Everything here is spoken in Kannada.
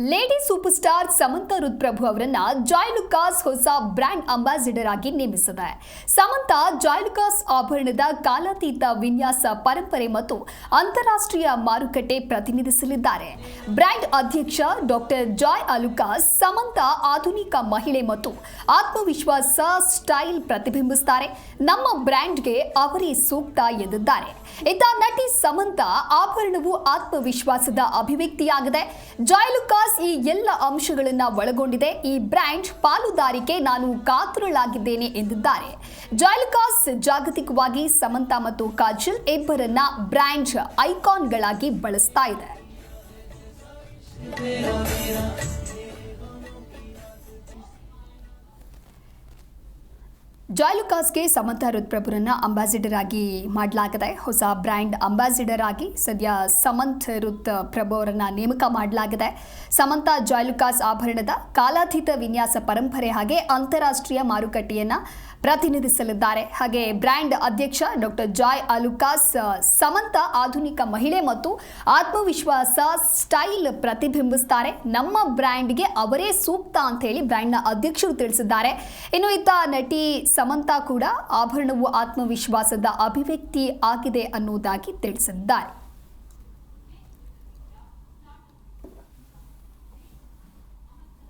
Lady super star Samantha Ruthprabhu ಅವರನ್ನ ಜಾಯ್ ಲುಕಾಸ್ ಹೊಸ ಬ್ರ್ಯಾಂಡ್ ಅಂಬಾಸಿಡರ್ ಆಗಿ ನೇಮಿಸಿದೆ. ಸಮಂತಾ ಜಾಯ್ ಲುಕಾಸ್ ಆಭರಣದ ಕಾಲಾತೀತ ವಿನ್ಯಾಸ ಪರಂಪರೆ ಮತ್ತು ಅಂತಾರಾಷ್ಟ್ರೀಯ ಮಾರುಕಟ್ಟೆ ಪ್ರತಿನಿಧಿಸಲಿದ್ದಾರೆ. ಬ್ರ್ಯಾಂಡ್ ಅಧ್ಯಕ್ಷ ಡಾಕ್ಟರ್ ಜಾಯ್ ಅಲುಕಾಸ್ ಸಮಂತಾ ಆಧುನಿಕ ಮಹಿಳೆ ಮತ್ತು ಆತ್ಮವಿಶ್ವಾಸ ಸ್ಟೈಲ್ ಪ್ರತಿಬಿಂಬಿಸುತ್ತಾರೆ ನಮ್ಮ ಬ್ರ್ಯಾಂಡ್ಗೆ ಅವರೇ ಸೂಕ್ತ ಎಂದಿದ್ದಾರೆ ಇತ್ತ ನಟಿ ಸಮಂತಾ ಆಭರಣವು ಆತ್ಮವಿಶ್ವಾಸದ ಅಭಿವ್ಯಕ್ತಿಯಾಗಿದೆ. ಜಾಯ್ ಲುಕಾಸ್ ಈ ಎಲ್ಲ ಅಂಶಗಳನ್ನ ಒಳಗೊಂಡಿದೆ. ಈ ಬ್ರ್ಯಾಂಡ್ ಪಾಲುದಾರಿಕೆ ನಾನು ಕಾತುರಳಾಗಿದ್ದೇನೆ ಎಂದಿದ್ದಾರೆ. ಜಾಯ್ಲಕಾಸ್ ಜಾಗತಿಕವಾಗಿ ಸಮಂತಾ ಮತ್ತು ಕಾಜಲ್ ಇಬ್ಬರನ್ನ ಬ್ರ್ಯಾಂಡ್ ಐಕಾನ್ಗಳಾಗಿ ಬಳಸ್ತಾ ಇದೆ. ಜಾಯ್ ಸಮಂತ ರುದ್ರಪ್ರಭುರನ್ನ ಅಂಬಾಸಿಡರ್ ಆಗಿ ಮಾಡಲಾಗಿದೆ ಹೊಸ ಬ್ರ್ಯಾಂಡ್ ಅಂಬಾಸಿಡರ್ ಆಗಿ ಸದ್ಯ ಸಮಂತ್ ರುತ್ ಪ್ರಭು ಅವರನ್ನ ನೇಮಕ ಮಾಡಲಾಗಿದೆ ಸಮಂತ ಜಾಯ್ಲುಕಾಸ್ ಆಭರಣದ ಕಾಲಾತೀತ ವಿನ್ಯಾಸ ಪರಂಪರೆ ಹಾಗೆ ಅಂತಾರಾಷ್ಟ್ರೀಯ ಮಾರುಕಟ್ಟೆಯನ್ನ ಪ್ರತಿನಿಧಿಸಲಿದ್ದಾರೆ. ಹಾಗೆ ಬ್ರ್ಯಾಂಡ್ ಅಧ್ಯಕ್ಷ ಡಾಕ್ಟರ್ ಜಾಯ್ ಅಲುಕಾಸ್ ಸಮಂತ ಆಧುನಿಕ ಮಹಿಳೆ ಮತ್ತು ಆತ್ಮವಿಶ್ವಾಸ ಸ್ಟೈಲ್ ಪ್ರತಿಬಿಂಬಿಸ್ತಾರೆ. ನಮ್ಮ ಬ್ರ್ಯಾಂಡ್ಗೆ ಅವರೇ ಸೂಕ್ತ ಅಂತ ಹೇಳಿ ಬ್ರ್ಯಾಂಡ್ನ ಅಧ್ಯಕ್ಷರು ತಿಳಿಸಿದ್ದಾರೆ. ಇನ್ನು ಇತ್ತ ನಟಿ ಸಮಂತಾ ಕೂಡ ಆಭರಣವು ಆತ್ಮವಿಶ್ವಾಸದ ಅಭಿವ್ಯಕ್ತಿ ಆಗಿದೆ ಅನ್ನುವುದಾಗಿ ತಿಳಿಸಿದ್ದಾರೆ.